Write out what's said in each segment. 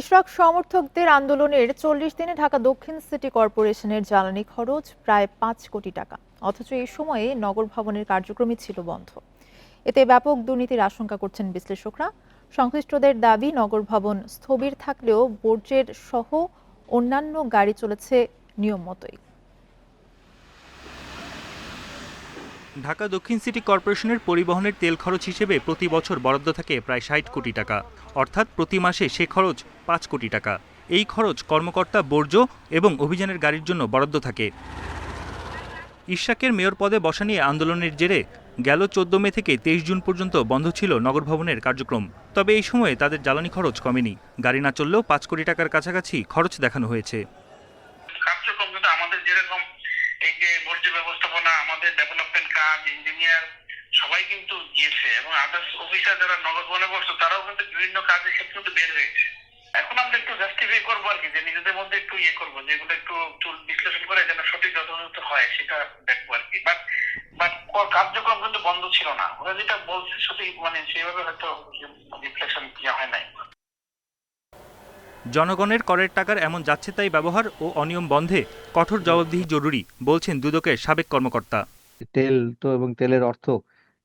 ইশরাক সমর্থকদের আন্দোলনের চল্লিশ দিনে ঢাকা দক্ষিণ সিটি কর্পোরেশনের জ্বালানি খরচ প্রায় পাঁচ কোটি টাকা। অথচ এই সময়ে নগর ভবনের কার্যক্রমই ছিল বন্ধ। এতে ব্যাপক দুর্নীতির আশঙ্কা করছেন বিশ্লেষকরা। সংশ্লিষ্টদের দাবি, নগর ভবন স্থবির থাকলেও বর্জ্যের সহ অন্যান্য গাড়ি চলেছে নিয়ম মতোই। ঢাকা দক্ষিণ সিটি কর্পোরেশনের পরিবহনের তেল খরচ হিসেবে প্রতি বছর বরাদ্দ থাকে প্রায় ষাট কোটি টাকা। অর্থাৎ প্রতি মাসে সে খরচ পাঁচ কোটি টাকা। এই খরচ কর্মকর্তা বর্জ্য এবং অভিযানের গাড়ির জন্য বরাদ্দ থাকে। ইশাকের মেয়র পদে বসা নিয়ে আন্দোলনের জেরে গেল চোদ্দ মে থেকে তেইশ জুন পর্যন্ত বন্ধ ছিল নগর ভবনের কার্যক্রম। তবে এই সময়ে তাদের জ্বালানি খরচ কমেনি। গাড়ি না চললেও পাঁচ কোটি টাকার কাছাকাছি খরচ দেখানো হয়েছে কার্যক্রম কিন্তু আমাদের যেরকম যে বর্জ্য ব্যবস্থাপনা, আমাদের ডেভেলপমেন্ট কাজ ইঞ্জিনিয়ার সবাই কিন্তু গিয়েছে এবং আদার্স অফিসার যারা নগদ বনে বসতো, তারাও কিন্তু বিভিন্ন কাজের ক্ষেত্রে কিন্তু বের হয়েছে। এখন আমরা একটু জাস্টিফাই করব আর কি, যে নিজেদের মধ্যে একটু ইয়ে করব, যেগুলো একটু একটু বিশ্লেষণ করে যেন সঠিক যথাযথ হয়, সেটা দেখব আর কি। বাট বাট কার্যক্রম কিন্তু বন্ধ ছিল না। ওরা যেটা বলছে, সঠিক মানে সেভাবে হয়তো রিফ্লেকশন ইয়ে হয় নাই। জনগণের করের টাকার এমন যাচ্ছে তাই ব্যবহার ও অনিয়ম বন্ধে কঠোর জবাবদিহি জরুরি, বলছেন দুদকের সাবেক কর্মকর্তা। তেল তো এবং তেলের অর্থ,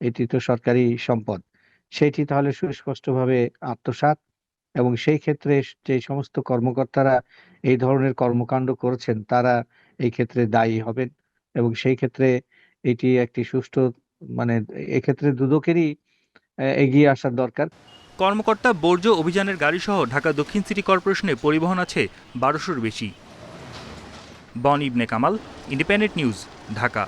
এটি তো সরকারি সম্পদ। সেটি তাহলে সুস্পষ্টভাবে আত্মসাৎ এবং সেই ক্ষেত্রে যে সমস্ত কর্মকর্তারা এই ধরনের কর্মকাণ্ড করেছেন, তারা এই ক্ষেত্রে দায়ী হবেন এবং সেই ক্ষেত্রে এটি একটি সুষ্ঠু মানে এক্ষেত্রে দুদকেরই এগিয়ে আসার দরকার। কর্মকর্তা বর্জ্য অভিযানের গাড়িসহ ঢাকা দক্ষিণ সিটি কর্পোরেশনে পরিবহন আছে বারোশোর বেশি। Bon Ibne Kamal, Independent News, Dhaka.